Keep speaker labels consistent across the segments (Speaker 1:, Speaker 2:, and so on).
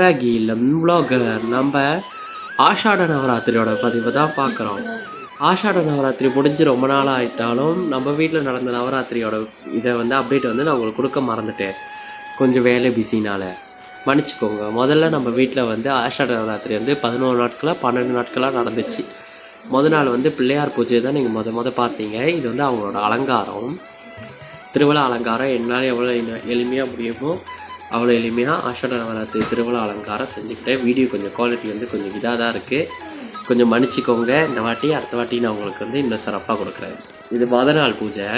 Speaker 1: ராகி இல்லம் நம்ம ஆஷாட நவராத்திரியோட பதிவை தான் பார்க்குறோம். ஆஷாட நவராத்திரி முடிஞ்சு ரொம்ப நாள் ஆயிட்டாலும் நம்ம வீட்டில் நடந்த நவராத்திரியோட இதை வந்து அப்டேட் வந்து நான் உங்களுக்கு கொடுக்க மறந்துட்டேன். கொஞ்சம் வேலை பிஸினால் மன்னிச்சுக்கோங்க. முதல்ல நம்ம வீட்டில் வந்து ஆஷாட நவராத்திரி வந்து பதினோரு நாட்களாக பன்னெண்டு நாட்களாக நடந்துச்சு. முத நாள் வந்து பிள்ளையார் பூஜை தான் நீங்கள் முத முத பார்த்தீங்க. இது வந்து அவங்களோட அலங்காரம். திருவிழா அலங்காரம் என்னால் எவ்வளோ எளிமையாக முடியுமோ அவ்வளோ எளிமையாக ஆஷாட நவராத்திரி திருவிழா அலங்காரம் செஞ்சுக்கிட்டேன் வீடியோ கொஞ்சம் குவாலிட்டி வந்து கொஞ்சம் இதாக தான் இருக்குது கொஞ்சம் மன்னிச்சிக்கோங்க இந்த வாட்டி அடுத்த வாட்டி நான் உங்களுக்கு வந்து இன்னும் சிறப்பாக கொடுக்குறேன். இது மொத நாள் பூஜை.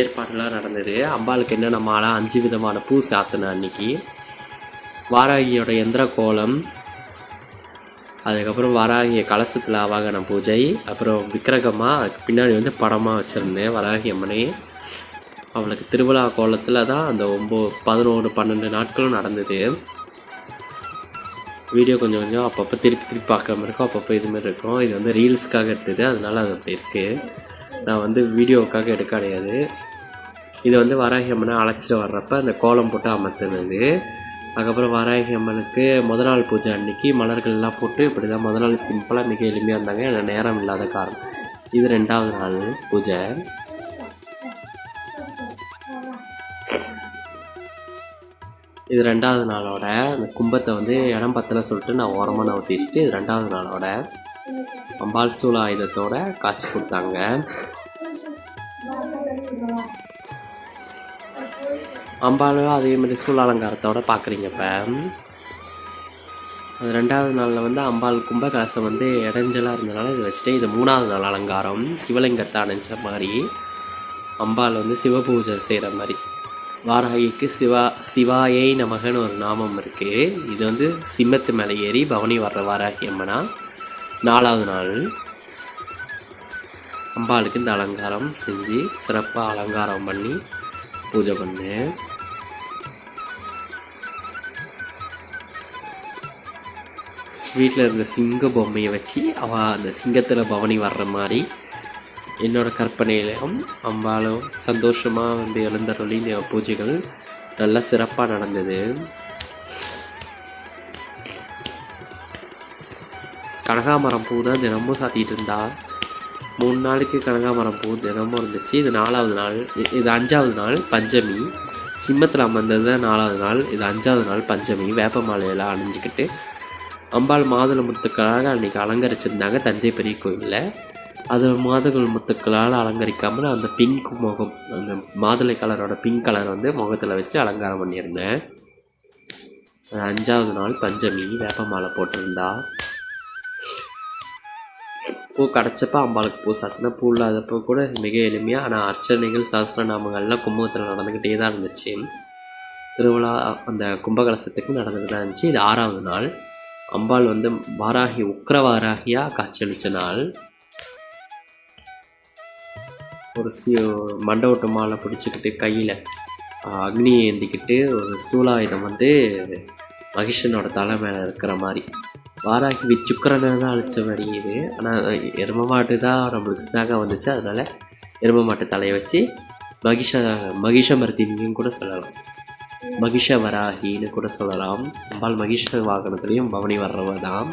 Speaker 1: ஏற்பாடுலாம் நடந்தது. அம்பாளுக்கு என்னென்ன மாலை? அஞ்சு விதமான பூ சாத்தின அன்னைக்கு. வாராகியோட எந்திர கோலம். அதுக்கப்புறம் வராகிய கலசத்தில் ஆவாகன பூஜை. அப்புறம் விக்கிரகமாக அதுக்கு பின்னாடி வந்து படமாக வச்சுருந்தேன் வராகி அம்மனை. அவளுக்கு திருவிழா கோலத்தில் தான் அந்த ஒம்பது பதினோரு பன்னெண்டு நாட்களும் நடந்தது. வீடியோ கொஞ்சம் கொஞ்சம் அப்பப்போ திருப்பி திருப்பி பார்க்குற மாதிரி இருக்கும். அப்பப்போ இதுமாரி இருக்கும். இது வந்து ரீல்ஸ்க்காக எடுத்தது. அதனால அது அப்படி இருக்குது நான் வந்து வீடியோவுக்காக எடுக்க கிடையாது இது வந்து வராகி அம்மனை அழைச்சிட்டு வர்றப்ப அந்த கோலம் போட்டு அமர்த்தினது. அதுக்கப்புறம் வராகி அம்மனுக்கு முத நாள் பூஜை அன்னைக்கு மலர்கள்லாம் போட்டு இப்படி தான் முத நாள் சிம்பிளாக மிக எளிமையாக இருந்தாங்க. எனக்கு நேரம் இல்லாத காரணம். இது ரெண்டாவது நாள் பூஜை. இது ரெண்டாவது நாளோட அந்த கும்பத்தை வந்து இடம் பத்தல சொல்லிட்டு நான் ஓரமாக நான் ஊற்றிச்சிட்டு இது ரெண்டாவது நாளோட அம்பாள் சூழ ஆயுதத்தோட காட்சி கொடுத்தாங்க. அம்பாலும் அதே மாதிரி சூழ அலங்காரத்தோட பார்க்குறீங்க இப்போ. அது ரெண்டாவது நாளில் வந்து அம்பாள் கும்ப கலசம் வந்து இடைஞ்சலாக இருந்தனால இது வச்சுட்டு இது மூணாவது நாள் அலங்காரம். சிவலிங்கத்தை அணைஞ்ச மாதிரி அம்பாள் வந்து சிவபூஜை செய்கிற மாதிரி. வாராகிக்கு சிவா சிவாயை நமகன்னு ஒரு நாமம் இருக்குது இது வந்து சிம்மத்து மேலே ஏறி பவனி வர்ற வாராகி அம்மனா. நாலாவது நாள். அம்பாளுக்கு இந்த அலங்காரம் செஞ்சு சிறப்பாக அலங்காரம் பண்ணி பூஜை பண்ணேன் வீட்டில் இருந்த சிங்க பொம்மையை வச்சு அவள் அந்த சிங்கத்தில் பவனி வர்ற மாதிரி என்னோட கற்பனையிலும் அம்பாலும் சந்தோஷமாக வந்து எழுந்தருளி இந்த பூஜைகள் நல்லா சிறப்பாக நடந்தது. கனகாமரம் பூ தான் தினமும் சாத்திட்டு இருந்தா. மூணு நாளைக்கு கனகாமரம் பூ தினமும் இருந்துச்சு. இது நாலாவது நாள் இது அஞ்சாவது நாள் பஞ்சமி. சிம்மத்தில் அமர்ந்தது தான் நாலாவது நாள். இது அஞ்சாவது நாள் பஞ்சமி. வேப்ப மாலையெல்லாம் அணிஞ்சிக்கிட்டு அம்பாள் மாதுளை முத்துக்களாக அன்றைக்கி அலங்கரிச்சிருந்தாங்க தஞ்சை பெரிய கோயிலில். அது மாதுகள் முத்துக்களால் அலங்கரிக்காமல் அந்த பிங்க் முகம் அந்த மாதுளை கலரோட பிங்க் கலர் வந்து முகத்தில் வச்சு அலங்காரம் பண்ணியிருந்தேன். அஞ்சாவது நாள் பஞ்சமி வேப்ப மாலை போட்டிருந்தா. பூ கிடச்சப்ப அம்பாளுக்கு பூ சாத்தினா பூ இல்லாதப்போ கூட மிக எளிமையாக ஆனால் அர்ச்சனைகள் சஹஸ்ரநாமங்கள்லாம் கும்பகத்தில் நடந்துக்கிட்டே தான் இருந்துச்சு. திருவிழா அந்த கும்பகலசத்துக்கு நடந்துட்டு தான் இருந்துச்சு. இது ஆறாவது நாள். அம்பாள் வந்து வாராகி உக்ர வாராகியாக காட்சியளித்த நாள். ஒரு சி மண்டபட்டு மாலை பிடிச்சிக்கிட்டு கையில் அக்னியை ஏந்திக்கிட்டு ஒரு சூலாயுதம் வந்து மகிஷனோட தலை மேலே இருக்கிற மாதிரி. வாராகி விச்சுக்கரனை தான் அழிச்ச மாதிரி இது. ஆனால் எரும மாட்டு தான் நம்மளுக்கு ஸ்நாகம் வந்துச்சு. அதனால் எரும மாட்டு தலையை வச்சு மகிஷ மகிஷமர்த்தினியும் கூட சொல்லலாம். மகிஷ வராகின்னு கூட சொல்லலாம். அம்பாள் மகிஷ வாகனத்துலேயும் பவனி வர்றவ தான்.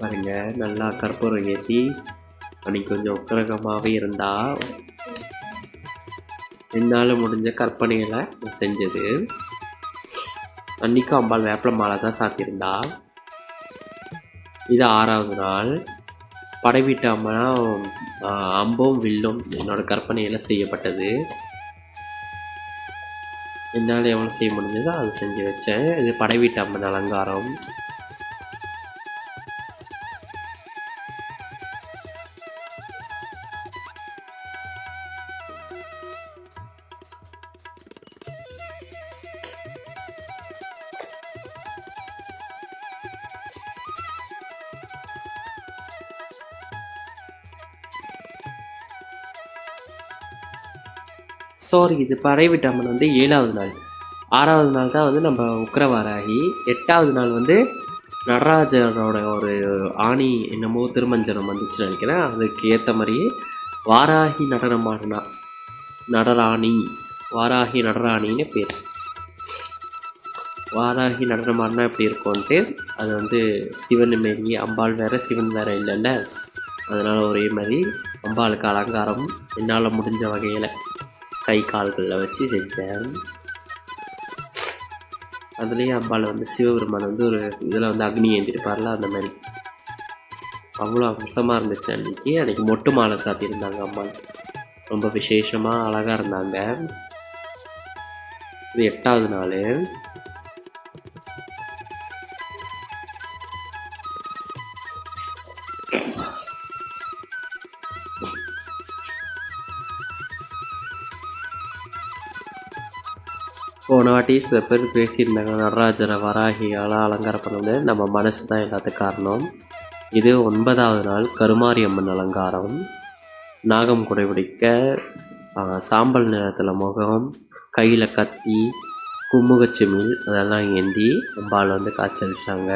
Speaker 1: பாருங்கள் நல்லா கற்பூரம் ஏற்றி அன்னைக்கு கொஞ்சம் உக்கிரகமாகவே இருந்தா என்னால் முடிஞ்ச கற்பனைகளை நான் செஞ்சது. அன்னைக்கும் அம்பாள் வேப்பில மாலை தான் சாத்தியிருந்தா. இது ஆறாவது நாள். படை வீட்டு அம்மனா அம்பும் வில்லும் என்னோட கற்பனையில் செய்யப்பட்டது. என்னால் எவ்வளோ செய்ய முடிஞ்சதோ அதை செஞ்சு வச்சேன். இது படை வீட்டு அம்மன் அலங்காரம். சாரி இது படை அம்மன் வந்து ஏழாவது நாள். ஆறாவது நாள் தான் வந்து நம்ம உக்கரவாராகி எட்டாவது நாள் வந்து நடராஜரோட ஒரு ஆணி என்னமோ திருமஞ்சனம் வந்துச்சுன்னு நினைக்கிறேன். அதுக்கு ஏற்ற மாதிரியே வாராகி நடனம் ஆடினா நடராணி வாராகி நடராணின்னு பேர். வாராகி நடனம் ஆடினா எப்படி இருக்கும்ன்ட்டு அது வந்து சிவன் மாரி அம்பாள் வேறு சிவன் வேறு இல்லைல்ல. அதனால் ஒரே மாதிரி அம்பாளுக்கு அலங்காரம் என்னால் முடிஞ்ச வகையில். கை கால்களில் வச்சு செஞ்சேன். அதுலேயே அம்பாவில் வந்து சிவபெருமான் வந்து ஒரு இதில் வந்து அக்னி ஏந்திருப்பார்ல அந்த மாதிரி. அவ்வளோ அம்சமாக இருந்துச்சு அன்றைக்கி அன்றைக்கி மொட்டு மாலை சாத்தியிருந்தாங்க அம்மாள். ரொம்ப விசேஷமாக அழகாக இருந்தாங்க. இது எட்டாவது நாள். போன வாட்டி சில பேர் பேசியிருந்தாங்க நடராஜரை வராகியால் அலங்காரம் பண்ணது நம்ம மனசு தான் எல்லாத்துக்கும் காரணம். இது ஒன்பதாவது நாள் கருமாரி அம்மன் அலங்காரம். நாகம் குடைபிடிக்க சாம்பல் நிறத்தில் முகம் கையில் கத்தி கும்முகச்சிமிழ் அதெல்லாம் ஏந்தி அம்பாள் வந்து காய்ச்சலிச்சாங்க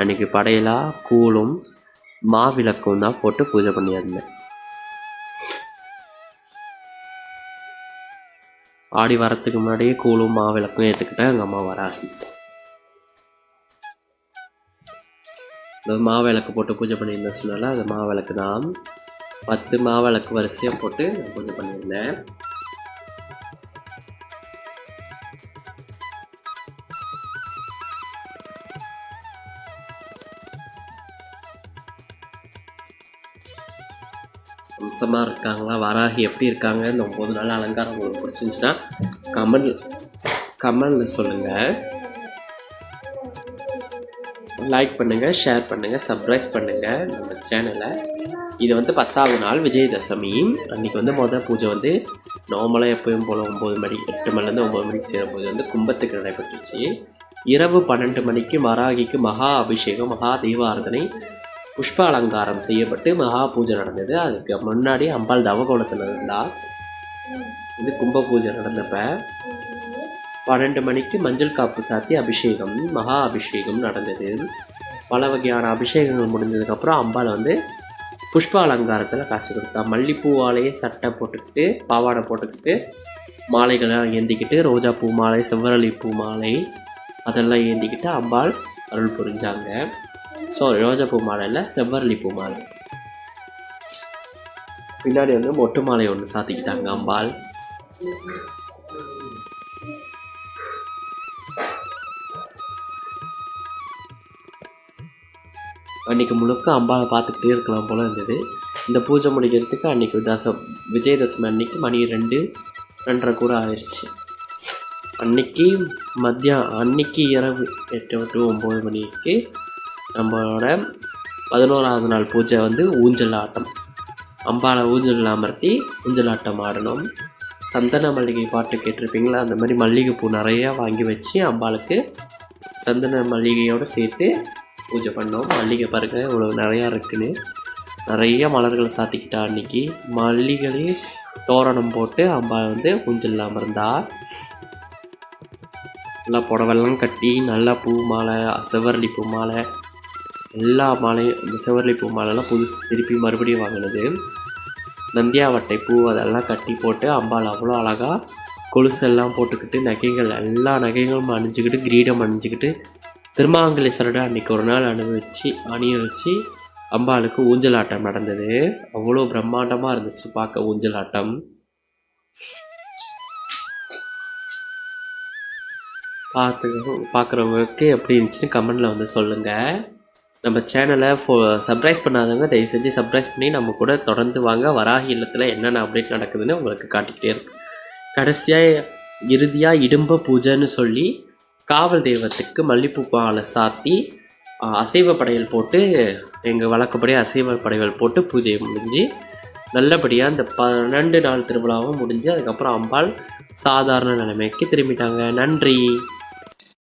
Speaker 1: அன்றைக்கி படையலாக கூழும் மாவிளக்கும் தான் போட்டு பூஜை பண்ணியிருந்தேன். ஆடி வரத்துக்கு முன்னாடியே கூழும் மாவிளக்கும் ஏற்றுக்கிட்டேன் எங்கள் அம்மா வராது. மாவிளக்கு போட்டு பூஜை பண்ணியிருந்தேன் சொன்னால அது மாவிளக்கு தான் பத்து மாவிளக்கு வரிசையாக போட்டு பூஜை பண்ணியிருந்தேன். அம்சமாக இருக்காங்களா? வராகி எப்படி இருக்காங்க இந்த ஒம்பது நாள் அலங்காரம் உங்களுக்கு பிடிச்சிருந்துச்சுன்னா கமெண்ட் கமெண்டில் சொல்லுங்கள் லைக் பண்ணுங்கள் ஷேர் பண்ணுங்கள் சப்ஸ்கிரைப் பண்ணுங்கள் நம்ம சேனலை இது வந்து பத்தாவது நாள் விஜயதசமி. அன்றைக்கி வந்து மொதல் பூஜை வந்து நார்மலாக எப்பயும் போல் ஒம்பது மணி எட்டு மணிலேருந்து ஒம்பது மணிக்கு செய்கிற பூஜை வந்து கும்பத்துக்கு நடைபெற்றுச்சு. இரவு பன்னெண்டு மணிக்கு வராகிக்கு மகா அபிஷேகம் மகா தீபாரதனை. புஷ்ப அலங்காரம் செய்யப்பட்டு மகா பூஜை நடந்தது. அதுக்கு முன்னாடி அம்பாள் தவகோலத்தில் இருந்தால் இது கும்ப பூஜை நடந்தப்ப பன்னெண்டு மணிக்கு மஞ்சள் காப்பு சாத்தி அபிஷேகம் மகா அபிஷேகம் நடந்தது. பல வகையான அபிஷேகங்கள் முடிஞ்சதுக்கப்புறம் அம்பாள் வந்து புஷ்ப அலங்காரத்தில் காசு கொடுத்தா. மல்லிப்பூவாலேயே சட்டை போட்டுக்கிட்டு பாவாடை போட்டுக்கிட்டு மாலைகளை ஏந்திக்கிட்டு ரோஜா பூ மாலை செவ்வரளி பூ மாலை அதெல்லாம் ஏந்திக்கிட்டு அம்பாள் அருள் புரிஞ்சாங்க. சாரி ரோஜா பூ மாலை இல்லை செவ்வரளி பூ மாலை பின்னாடி வந்து மொட்டு மாலை ஒன்று சாத்திக்கிட்டாங்க அம்பாள். அன்னைக்கு முழுக்க அம்பாவை பார்த்துக்கிட்டே இருக்கலாம் போல இருந்தது. இந்த பூஜை முடிக்கிறதுக்கு அன்னைக்கு தச விஜயதசமி அன்னைக்கு மணி ரெண்டு ரெண்டரை கூட ஆயிடுச்சு அன்னைக்கு மத்தியம் அன்னைக்கு இரவு எட்டு டு ஒம்பது மணிக்கு நம்மளோட பதினோராவது நாள் பூஜை வந்து ஊஞ்சல் ஆட்டம். அம்பாவை ஊஞ்சல் அமர்த்தி ஊஞ்சல் ஆட்டம் ஆடணும். சந்தன மல்லிகை பாட்டு கேட்டிருப்பீங்களா? அந்த மாதிரி மல்லிகைப்பூ நிறையா வாங்கி வச்சு அம்பாளுக்கு சந்தன மல்லிகையோடு சேர்த்து பூஜை பண்ணோம். மல்லிகை பாருங்க இவ்வளோ நிறையா இருக்குன்னு. நிறைய மலர்களை சாத்திக்கிட்டா அன்னைக்கு. மல்லிகளையும் தோரணம் போட்டு அம்பாள் வந்து ஊஞ்சல் அமர்ந்தா. நல்லா புடவெல்லாம் கட்டி நல்லா பூ மாலை செவ்வரளி பூ மாலை எல்லா மாலையும் இந்த செவ்வரளி பூ மாலைலாம் புதுசு திருப்பி மறுபடியும் வாங்கினது. நந்தியாவட்டை பூ அதெல்லாம் கட்டி போட்டு அம்பாள் அவ்வளோ அழகாக கொலுசெல்லாம் போட்டுக்கிட்டு நகைகள் எல்லா நகைகளும் அணிஞ்சுக்கிட்டு கிரீடம் அணிஞ்சிக்கிட்டு திருமாங்கலேஸ்வரோட அன்னைக்கு ஒரு நாள் அனுபவிச்சு அணிய வச்சு அம்பாளுக்கு ஊஞ்சல் ஆட்டம் நடந்தது. அவ்வளோ பிரம்மாண்டமாக இருந்துச்சு பார்க்க ஊஞ்சல் ஆட்டம் பார்த்து பார்க்குறவங்களுக்கு எப்படி இருந்துச்சுன்னு கமெண்டில் வந்து சொல்லுங்கள் நம்ம சேனலை ஃபோ சப்ரைஸ் பண்ணாதவங்க தயவு செஞ்சு சப்ரைஸ் பண்ணி நம்ம கூட தொடர்ந்து வாங்க. வராகி இல்லத்தில் என்னென்ன அப்டேட் நடக்குதுன்னு உங்களுக்கு காட்டிக்கிட்டே இருக்கு. கடைசியாக இறுதியாக இடும்ப பூஜைன்னு சொல்லி காவல் தெய்வத்துக்கு மல்லிப்பூ மாலை சாத்தி அசைவ படையல் போட்டு எங்கள் வழக்கப்படி அசைவ படையல் போட்டு பூஜையை முடிஞ்சு நல்லபடியாக அந்த பன்னெண்டு நாள் திருவிழாவும் முடிஞ்சு அதுக்கப்புறம் அம்பாள் சாதாரண நிலைமைக்கு திரும்பிட்டாங்க. நன்றி!